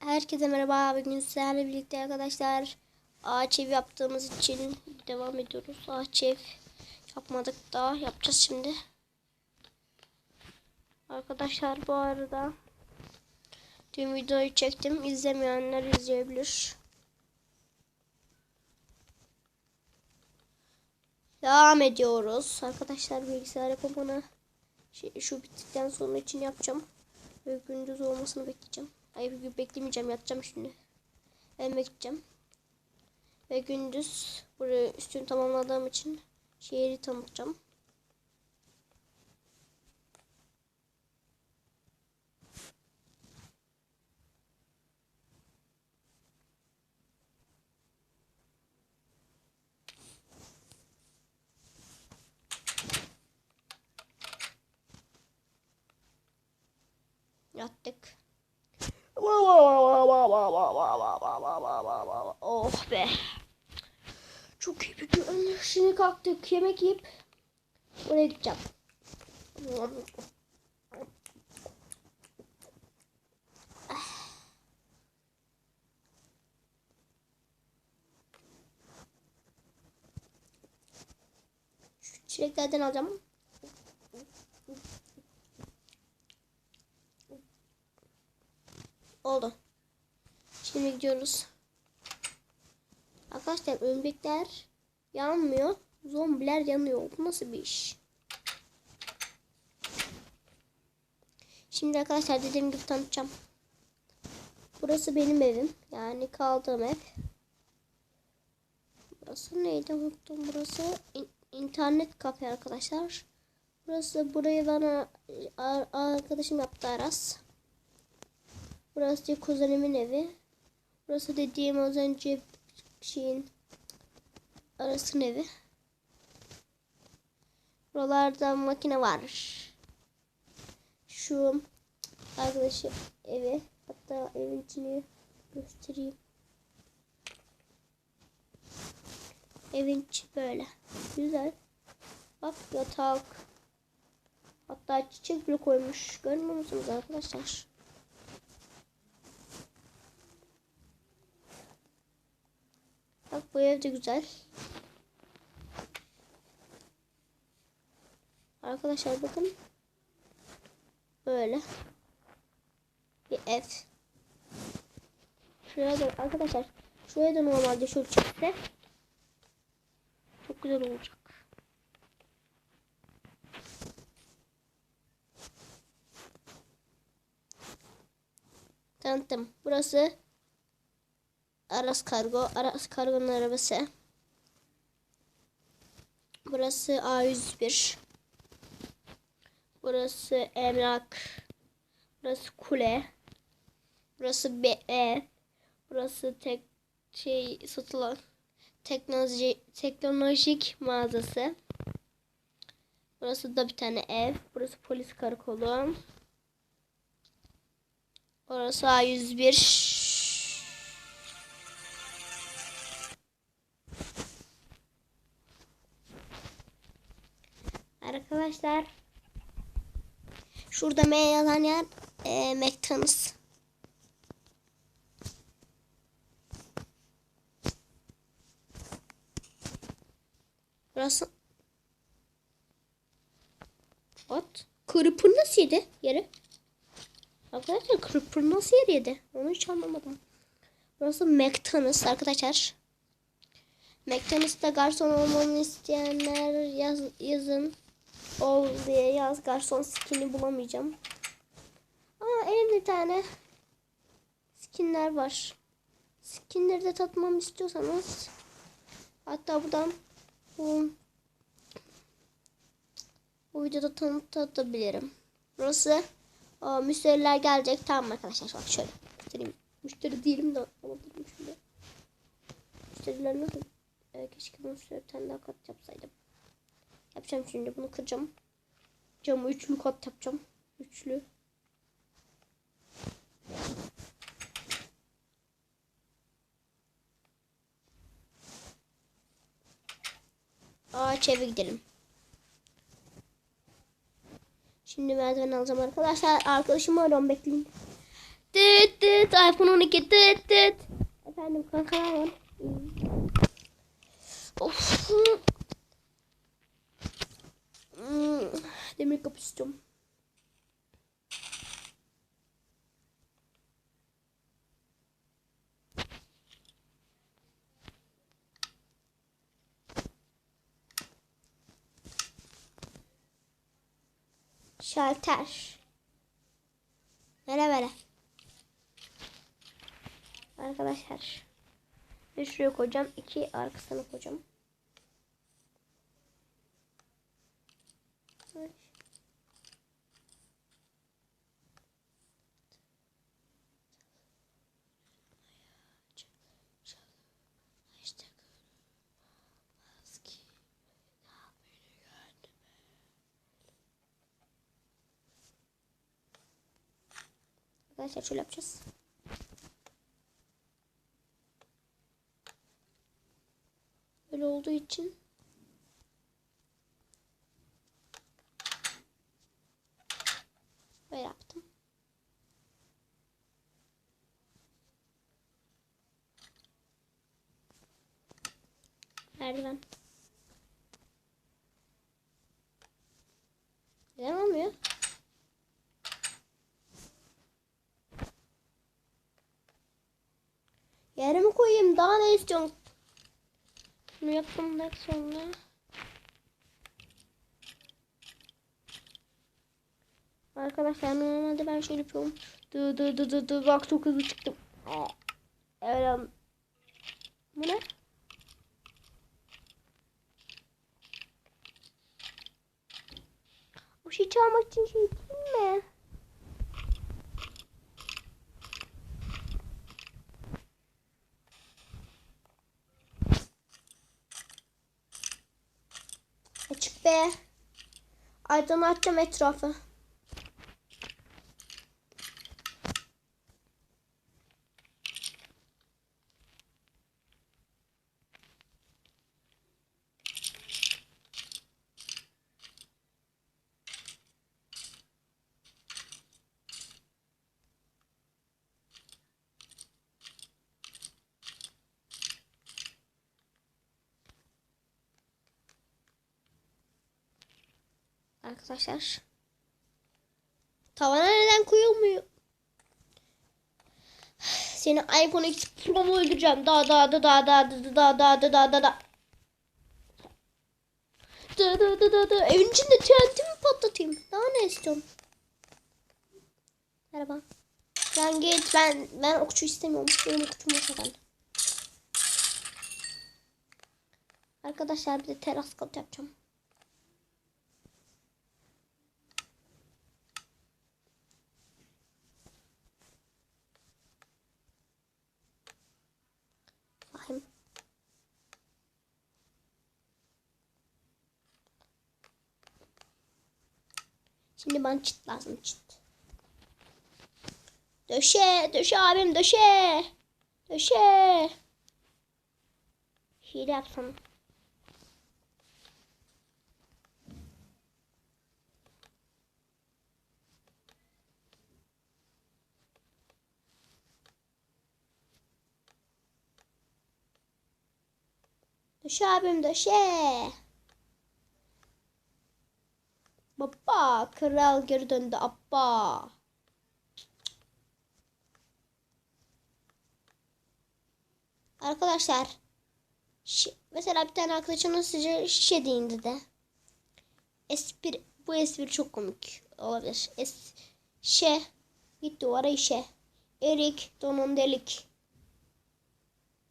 Herkese merhaba. Bugün sizlerle birlikte arkadaşlar ağaç ev yaptığımız için devam ediyoruz. Ağaç ev yapmadık daha. Yapacağız şimdi. Arkadaşlar bu arada tüm videoyu çektim. İzlemeyenler izleyebilir. Devam ediyoruz. Arkadaşlar bilgisayar yapımını şey, şu bittikten sonra için yapacağım. Ve gündüz olmasını bekleyeceğim. Hayır gün beklemeyeceğim yatacağım şimdi. Evime gideceğim. Ve gündüz burayı üstünü tamamladığım için şehri tanıtacağım. Yattık. Oh be. Çok iyi bir gün. Şimdi kalktık. Yemek yiyip oraya gideceğim. Şu çileklerden alacağım. Oldu. Şimdi gidiyoruz. Arkadaşlar örümcekler yanmıyor. Zombiler yanıyor. Bu nasıl bir iş? Şimdi arkadaşlar dediğim gibi tanıtacağım. Burası benim evim. Yani kaldığım ev. Burası neydi unuttum. Burası in- internet kafe arkadaşlar. Burası burayı bana ar- arkadaşım yaptı Aras. Burası kuzenimin evi. Burası dediğim az önce şeyin arasın evi. Buralarda makine var. Şu arkadaşı evi. Hatta evin içini göstereyim. Evin içi böyle. Güzel. Bak yatak. Hatta çiçek bile koymuş. Görmüyor musunuz arkadaşlar? Bak bu ev de güzel. Arkadaşlar bakın. Böyle. Bir ev. Şuraya da arkadaşlar şuraya da normalde şöyle çekse çok güzel olacak. Tanıttım. Burası Aras Kargo. Aras Kargo'nun arabası. Burası A101. Burası Emlak. Burası Kule. Burası BE. Burası tek şey satılan teknoloji teknolojik mağazası. Burası da bir tane ev. Burası polis karakolu. Orası A101. Arkadaşlar şurada M yazan yer e, McDonald's. Burası What? Creeper nasıl yedi yeri? Arkadaşlar Creeper nasıl yer yedi? Onu hiç anlamadım. Burası McDonald's arkadaşlar. McDonald's'ta garson olmamı isteyenler yaz, yazın. Ol diye yaz garson skin'i bulamayacağım. Ama 50 tane skinler var. Skinleri de tatmamı istiyorsanız hatta buradan bu, bu videoda tanıtabilirim. Burası o, müşteriler gelecek. Tamam arkadaşlar bak şöyle. Müşteri, müşteri değilim de alabilirim şimdi. Müşteriler nasıl? Ee, keşke bunu bir tane daha kat yapsaydım. Yapacağım şimdi bunu kıracağım. Camı üçlü kat yapacağım. Üçlü. Ağaç eve gidelim. Şimdi merdiven alacağım arkadaşlar. Arkadaşımı arıyorum bekleyin. Dıt tıt iPhone 12 tıt tıt. Efendim kankalar var. Of. Demir kapı istiyorum. Şalter. Vere vere. Arkadaşlar. Bir şuraya koyacağım. iki arkasına koyacağım. Arkadaşlar şöyle yapacağız. Böyle olduğu için böyle yaptım. Merdiven. Neden olmuyor? Yere mi koyayım? Daha ne istiyorsun? Bunu yaptımdan sonra Arkadaşlar normalde ben şöyle yapıyorum. Dı dı dı dı dı bak çok hızlı çıktım. Evet. Bu ne? O şey çalmak için şey değil mi? Birazdan açacağım etrafı. Arkadaşlar. Tavana neden koyulmuyor? Seni iPhone X Pro'mu öldüreceğim. Da da da da da da da da da da da da. Da da da da da. Evin içinde TNT mi patlatayım? Daha ne istiyorsun? Merhaba. Sen git. Ben ben okçu istemiyorum. Benim okçum yok efendim. Arkadaşlar bir de teras kat yapacağım. Bakayım. Şimdi bana çit lazım çit. Döşe, döşe abim döşe. Döşe. Hile yapsam. Döşe abim döşe. Baba kral geri döndü abba. Arkadaşlar mesela bir tane arkadaşımın sıcak şişe deyin dedi. Espri, bu espri çok komik olabilir. Es, şe git duvara işe. Erik donun delik.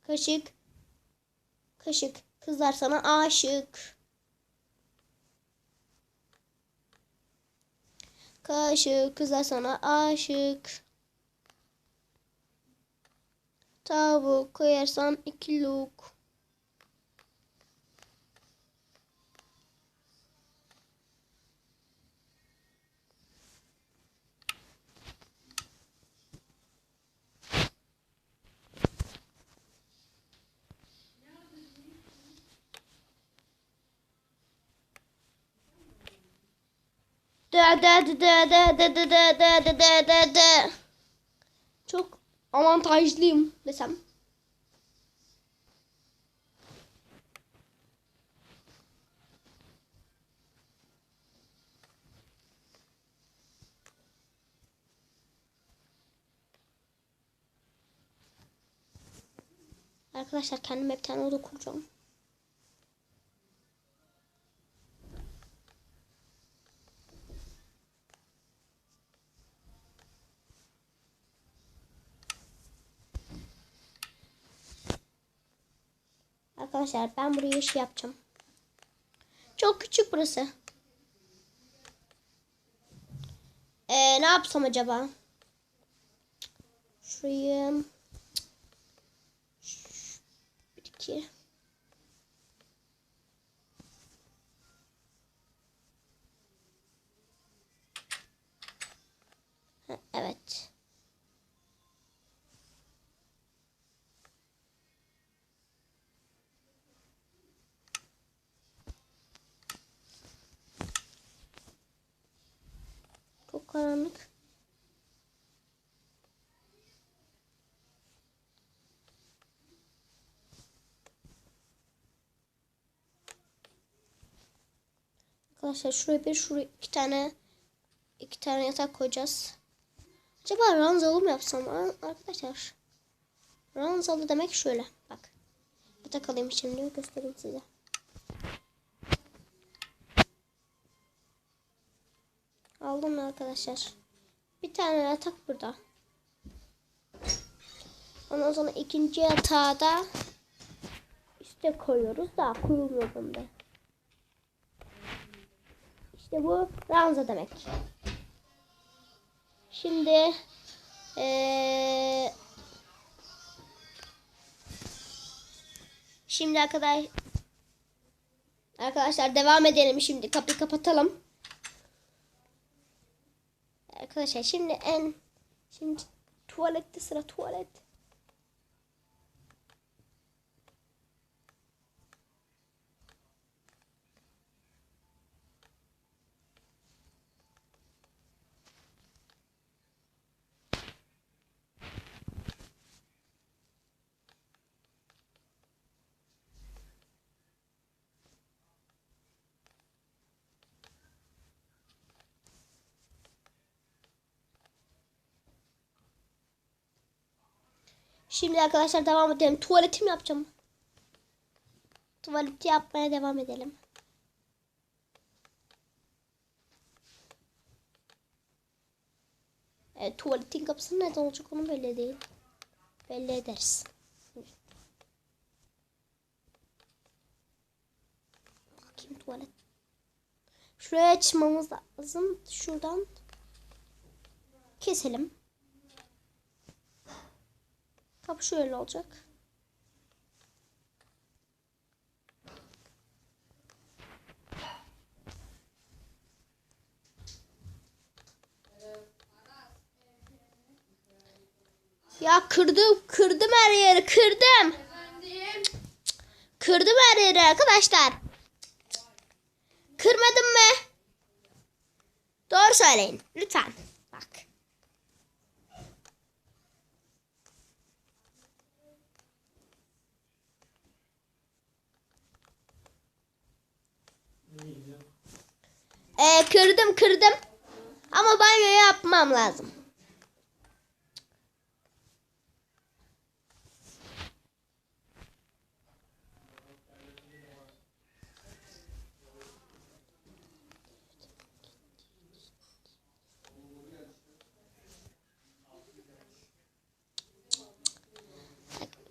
Kaşık Kaşık. Kızlar sana aşık. Kaşık. Kızlar sana aşık. Tavuk koyarsan iki luk. Çok avantajlıyım desem. Arkadaşlar kendime bir tane oda kuracağım. Arkadaşlar ben buraya şey yapacağım. Çok küçük burası. Ee, ne yapsam acaba? Şurayı bir iki Ha, Evet. Çok karanlık. Arkadaşlar şuraya bir şuraya iki tane iki tane yatak koyacağız. Acaba ranzalı mı yapsam arkadaşlar? Ranzalı demek şöyle bak. Yatak alayım şimdi göstereyim size. Aldım arkadaşlar. Bir tane yatak burada. Ondan sonra ikinci yatağı da işte koyuyoruz. Daha kurulmuyor bunda. İşte bu ranza demek. Şimdi ee, şimdi arkadaş arkadaşlar devam edelim şimdi kapıyı kapatalım. Arkadaşlar şimdi en şimdi tuvalette sıra tuvalet. Şimdi arkadaşlar devam edelim. Tuvaletimi yapacağım. Tuvaleti yapmaya devam edelim. Evet, tuvaletin kapısı nerede olacak onu belli değil. Belli ederiz. Bakayım tuvalet. Şuraya açmamız lazım. Şuradan keselim. Kapı şöyle olacak. Ya kırdım, kırdım her yeri, kırdım. Kırdım her yeri arkadaşlar. Kırmadım mı? Doğru söyleyin lütfen. Bak. Ee, kırdım kırdım. Ama banyo yapmam lazım.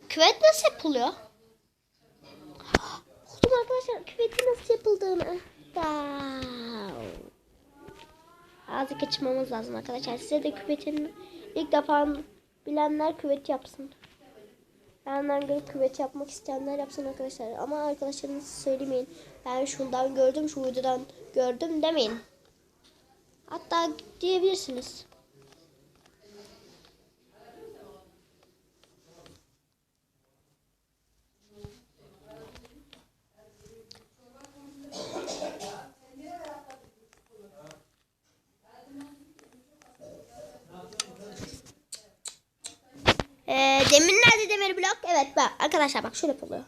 Küvet nasıl yapılıyor? Buldum arkadaşlar küvetin nasıl yapıldığını. Wow. Açmamız lazım arkadaşlar. Size de küvetin ilk defa bilenler küvet yapsın. Benden gelip küvet yapmak isteyenler yapsın arkadaşlar. Ama arkadaşlarınız söylemeyin. Ben şundan gördüm, şu videodan gördüm demeyin. Hatta diyebilirsiniz. Ee, demir nerede demir blok? Evet bak arkadaşlar bak şöyle yapılıyor.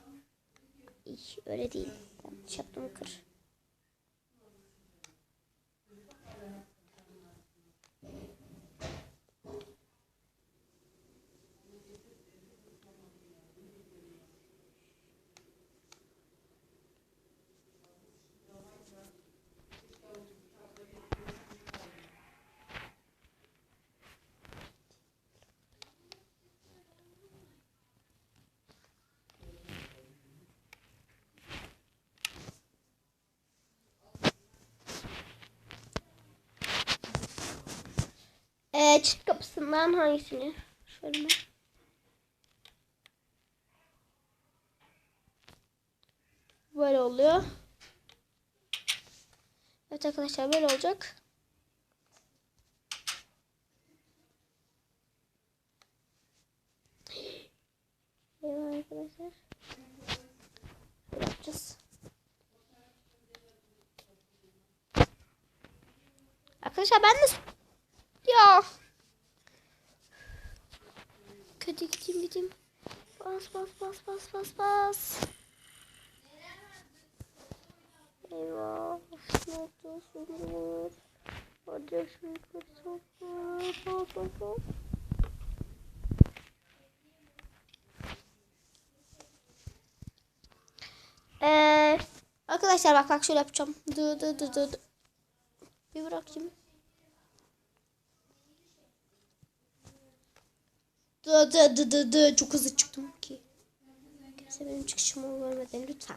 Öyle değil. Yanlış kır. Ee, çift kapısından hangisini? Şöyle? Böyle oluyor. Evet arkadaşlar böyle olacak. Eyvah arkadaşlar. Böyle yapacağız. Arkadaşlar ben de ya. Kötü gideyim gideyim. Bas bas bas bas bas bas. Eyvah. Ne oldu şimdi? Hadi şimdi kurtulsun. Bas bas bas. Ee, arkadaşlar bak bak şöyle yapacağım. Dı dı dı. dı. Bir bırakayım. Dı. Çok hızlı çıktım ki. Kimse benim çıkışımı görmeden lütfen.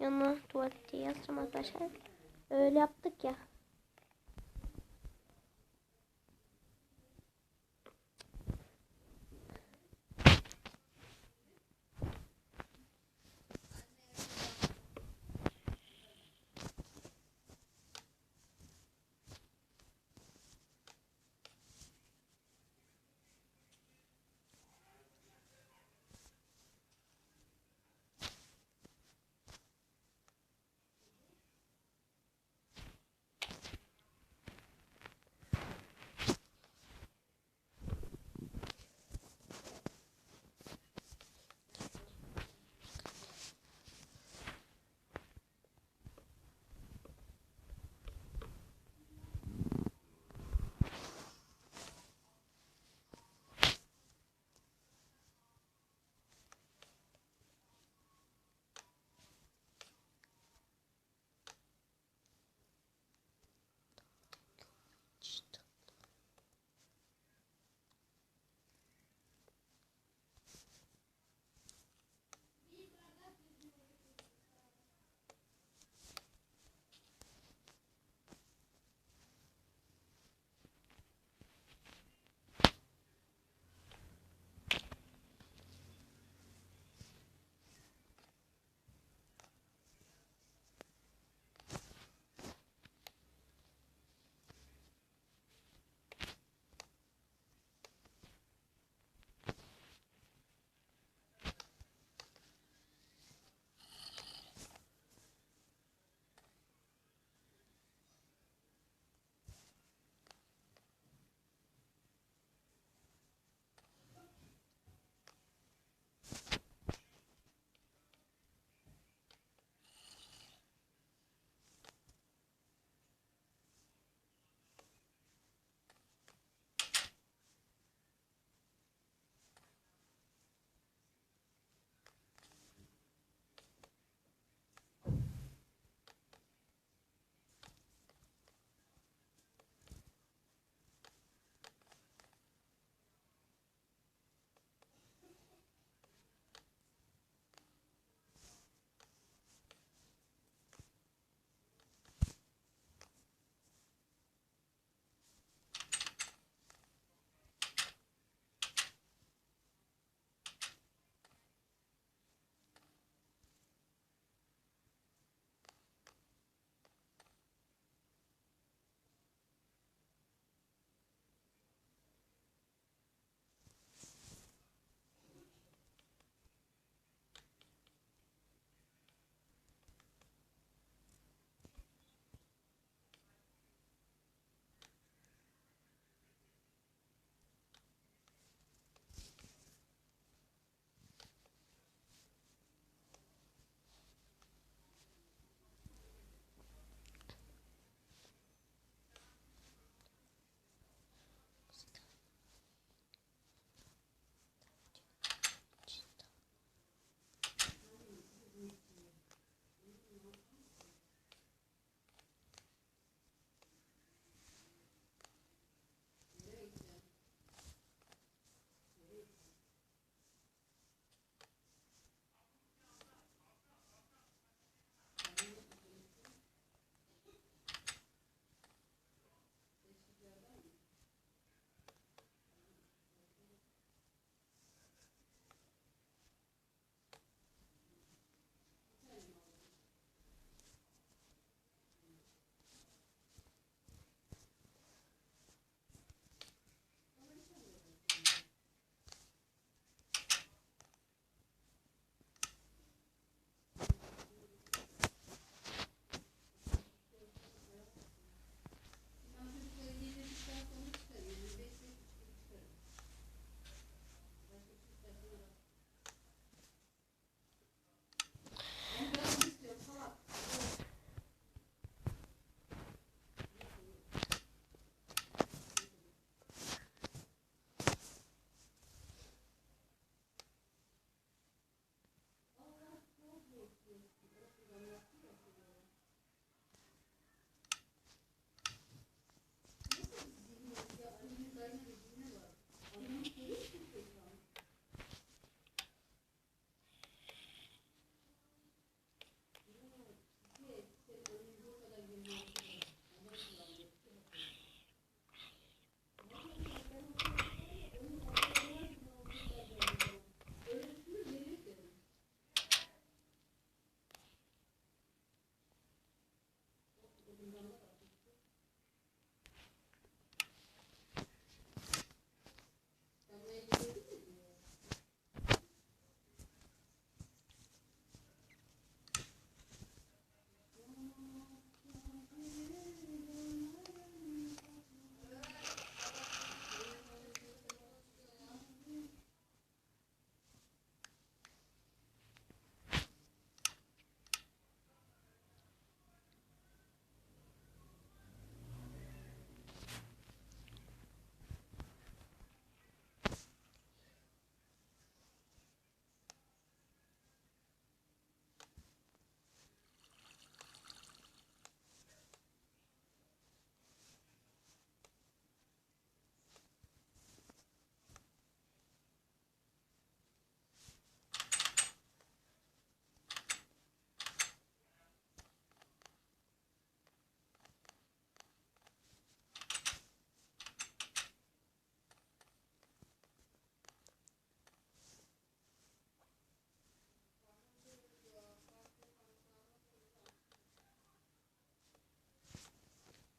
Yanına tuvalette yazacağım arkadaşlar. Öyle yaptık ya.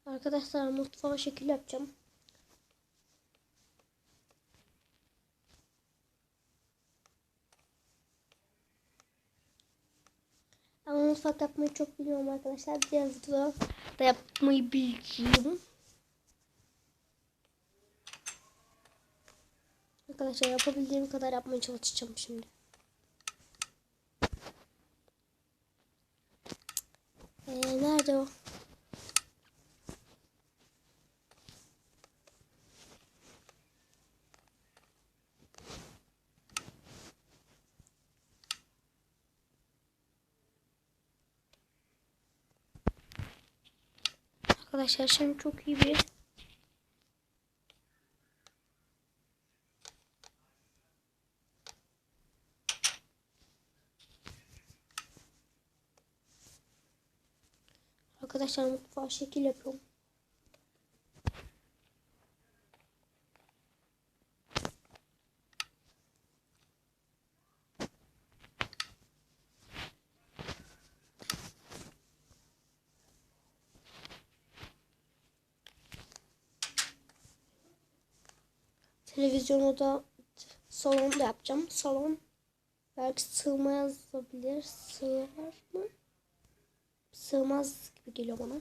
Arkadaşlar mutfağa şekil yapacağım. Ama mutfak yapmayı çok biliyorum arkadaşlar. Biraz da yapmayı bileceğim. Arkadaşlar yapabildiğim kadar yapmaya çalışacağım şimdi. Ee, nerede o? Arkadaşlar şimdi çok iyi bir Arkadaşlar mutfağa şekil yapıyorum. Televizyonu da salonda yapacağım. Salon belki sığmayabilir. Sığar mı? Sığmaz gibi geliyor bana.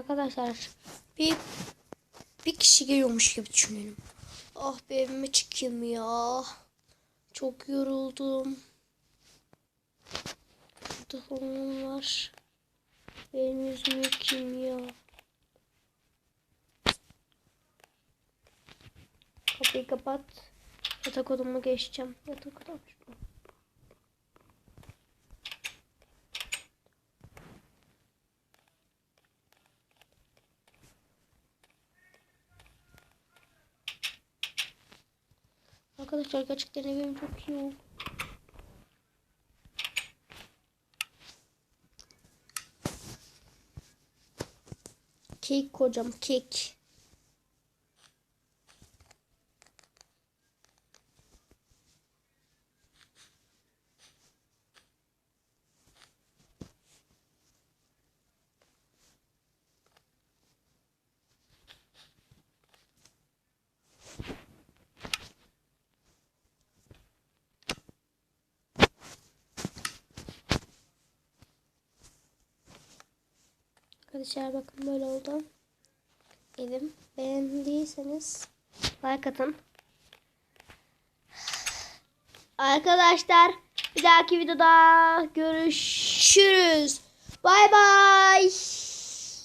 Arkadaşlar bir bir kişi geliyormuş gibi düşünelim. Ah bir evime çıkayım ya. Çok yoruldum. Burada onun var. Benim yüzümü yıkayayım ya. Kapıyı kapat. Yatak odama geçeceğim. Yatak odam şurada. Arkadaşlar gerçekten evim çok iyi oldu. Kek kocam kek. Arkadaşlar bakın böyle oldu. Evim beğendiyseniz like atın. Arkadaşlar bir dahaki videoda görüşürüz. Bay bay.